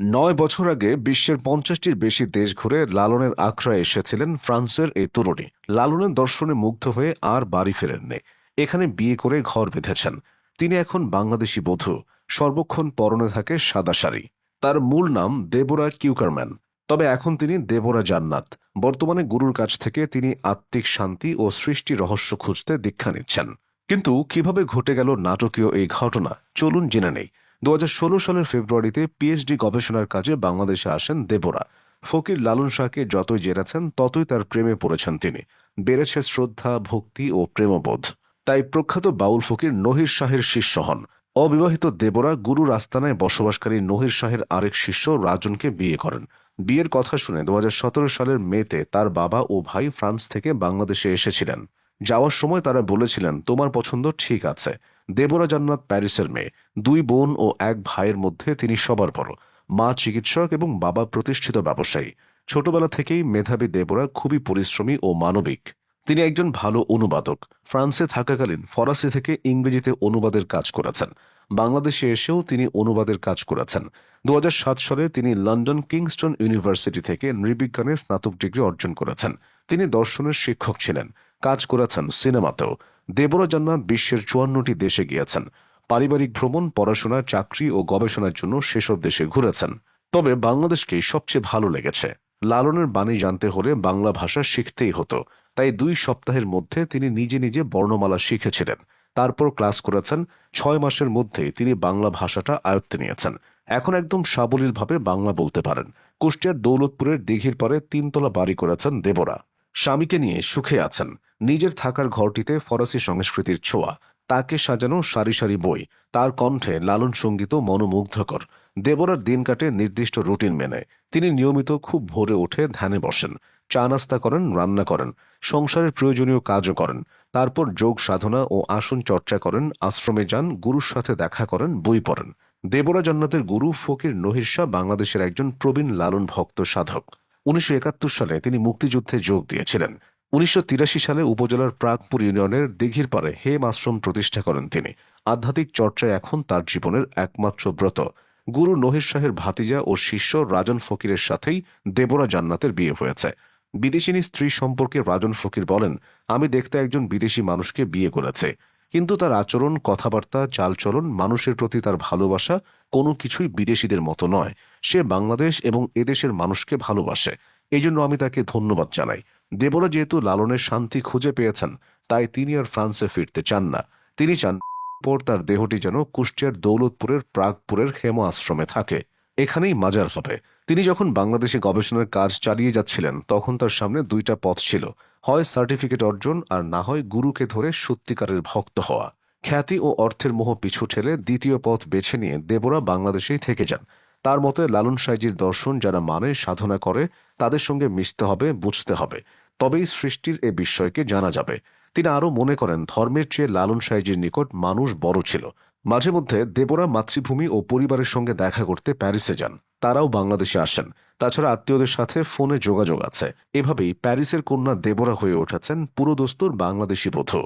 নয় বছর আগে বিশ্বের পঞ্চাশটির বেশি দেশ ঘুরে লালনের আখড়ায় এসেছিলেন ফ্রান্সের এই তরুণী। লালনের দর্শনে মুগ্ধ হয়ে আর বাড়ি ফেরেননি। এখানে বিয়ে করে ঘর বেঁধেছেন। তিনি এখন বাংলাদেশি বধূ। সর্বক্ষণ পরনে থাকে সাদা শাড়ি। তার মূল নাম দেবরা কিউকারম্যান। তবে এখন তিনি দেবরা জান্নাত। বর্তমানে গুরুর কাছ থেকে তিনি আত্মিক শান্তি ও সৃষ্টি রহস্য খুঁজতে দীক্ষা নিচ্ছেন। কিন্তু কীভাবে ঘটে গেল নাটকীয় এই ঘটনা, চলুন জেনে নেই। দু হাজার ষোলো সালের ফেব্রুয়ারিতে পিএইচডি গবেষণার কাজে বাংলাদেশে আসেন দেবরা। ফকির লালন শাহকে যতই জেনেছেন, ততই তার প্রেমে পড়েছেন তিনি। বেড়েছে শ্রদ্ধা, ভক্তি ও প্রেমবোধ। তাই প্রখ্যাত বাউল ফকির নহির শাহের শিষ্য হন। অবিবাহিত দেবরা গুরু রাস্তানায় বসবাসকারী নহির শাহের আরেক শিষ্য রাজনকে বিয়ে করেন। বিয়ের কথা শুনে দু হাজার সতেরো সালের মেতে তার বাবা ও ভাই ফ্রান্স থেকে বাংলাদেশে এসেছিলেন। যাওয়ার সময় তারা বলেছিলেন, তোমার পছন্দ ঠিক আছে। দেবরা জান্নাত প্যারিসের মেয়ে। দুই বোন ও এক ভাইয়ের মধ্যে তিনি সবার বড়। মা চিকিৎসক এবং বাবা প্রতিষ্ঠিত ব্যবসায়ী। ছোটবেলা থেকেই মেধাবী দেবরা খুবই পরিশ্রমী ও মানবিক। তিনি একজন ভালো অনুবাদক। ফ্রান্সে থাকাকালীন ফরাসি থেকে ইংরেজিতে অনুবাদের কাজ করেছেন। বাংলাদেশে এসেও তিনি অনুবাদের কাজ করেছেন। দু হাজার সাত সালে তিনি লন্ডন কিংস্টন ইউনিভার্সিটি থেকে নৃবিজ্ঞানে স্নাতক ডিগ্রি অর্জন করেছেন। তিনি দর্শনের শিক্ষক ছিলেন। কাজ করেছেন সিনেমাতেও। দেবরা জান্নাত বিশ্বের চুয়ান্নটি দেশে গিয়েছেন। পারিবারিক ভ্রমণ, পড়াশোনা, চাকরি ও গবেষণার জন্য সেসব দেশে ঘুরেছেন। তবে বাংলাদেশকেই সবচেয়ে ভালো লেগেছে। লালনের বাণী জানতে হলে বাংলা ভাষা শিখতেই হতো। তাই দুই সপ্তাহের মধ্যে তিনি নিজে নিজে বর্ণমালা শিখেছিলেন। তারপর ক্লাস করেছেন। ছয় মাসের মধ্যেই তিনি বাংলা ভাষাটা আয়ত্তে নিয়েছেন। এখন একদম সাবলীলভাবে বাংলা বলতে পারেন। কুষ্টিয়ার দৌলতপুরের দিঘির পরে তিনতলা বাড়ি করেছেন দেবরা। স্বামীকে নিয়ে সুখে আছেন। নিজের থাকার ঘরটিতে ফরাসি সংস্কৃতির ছোঁয়া। তাকে সাজানো সারি সারি বই। তার কণ্ঠে লালন সংগীত মনোমুগ্ধকর। দেবরার দিন কাটে নির্দিষ্ট রুটিন মেনে। তিনি নিয়মিত খুব ভোরে উঠে ধ্যানে বসেন। চা নাস্তা করেন, রান্না করেন, সংসারের প্রয়োজনীয় কাজও করেন। তারপর যোগ সাধনা ও আসন চর্চা করেন, আশ্রমে যান, গুরুর সাথে দেখা করেন, বই পড়েন। দেবরা জান্নাতের গুরু ফকির নহির শাহ বাংলাদেশের একজন প্রবীণ লালন ভক্ত সাধক। উনিশশো একাত্তর সালে তিনি মুক্তিযুদ্ধে যোগ দিয়েছিলেন। উনিশশো তিরাশি সালে উপজেলার প্রাগপুর ইউনিয়নের দিঘির পারে হেম আশ্রম প্রতিষ্ঠা করেন তিনি। আধ্যাত্মিক চর্চায় এখন তার জীবনের একমাত্র ব্রত। গুরু নহির শাহের ভাতিজা ও শিষ্য রাজন ফকিরের সাথেই দেবরা জান্নাতের বিয়ে হয়েছে। বিদেশিনী স্ত্রী সম্পর্কে রাজন ফকির বলেন, আমি দেখতে একজন বিদেশি মানুষকে বিয়ে করেছে। কিন্তু তার আচরণ, কথাবার্তা, চালচলন, মানুষের প্রতি তার ভালোবাসা কোনো কিছুই বিদেশিদের মতো নয়। সে বাংলাদেশ এবং এদেশের মানুষকে ভালোবাসে। এই আমি তাকে ধন্যবাদ জানাই। দেবরা যেহেতু লালনের শান্তি খুঁজে পেয়েছেন, তাই তিনি আর ফ্রান্সে ফিরতে চান না। তিনি চান পর তার দেহটি যেন কুষ্টিয়ার দৌলতপুরের প্রাগপুরের হেম আশ্রমে থাকে। এখানেই মাজার হবে। তিনি যখন বাংলাদেশে গবেষণার কাজ চালিয়ে যাচ্ছিলেন, তখন তার সামনে দুইটা পথ ছিল। হয় সার্টিফিকেট অর্জন আর না হয় গুরুকে ধরে সত্যিকারের ভক্ত হওয়া। খ্যাতি ও অর্থের মোহ পিছু ঠেলে দ্বিতীয় পথ বেছে নিয়ে দেবরা বাংলাদেশেই থেকে যান। তার মতে লালন সাইজির দর্শন যারা মানে সাধনা করে, তাদের সঙ্গে মিশতে হবে, বুঝতে হবে। তবেই সৃষ্টির এ বিষয়কে জানা যাবে। তিনি আরও মনে করেন, ধর্মের চেয়ে লালন সাইজির নিকট মানুষ বড় ছিল। মাঝে মধ্যে দেবরা মাতৃভূমি ও পরিবারের সঙ্গে দেখা করতে প্যারিসে যান। তারাও বাংলাদেশে আসেন। তাছাড়া আত্মীয়দের সাথে ফোনে যোগাযোগ আছে। এভাবেই প্যারিসের কন্যা দেবরা হয়ে উঠেছেন পুরোদস্তুর বাংলাদেশি বধূ।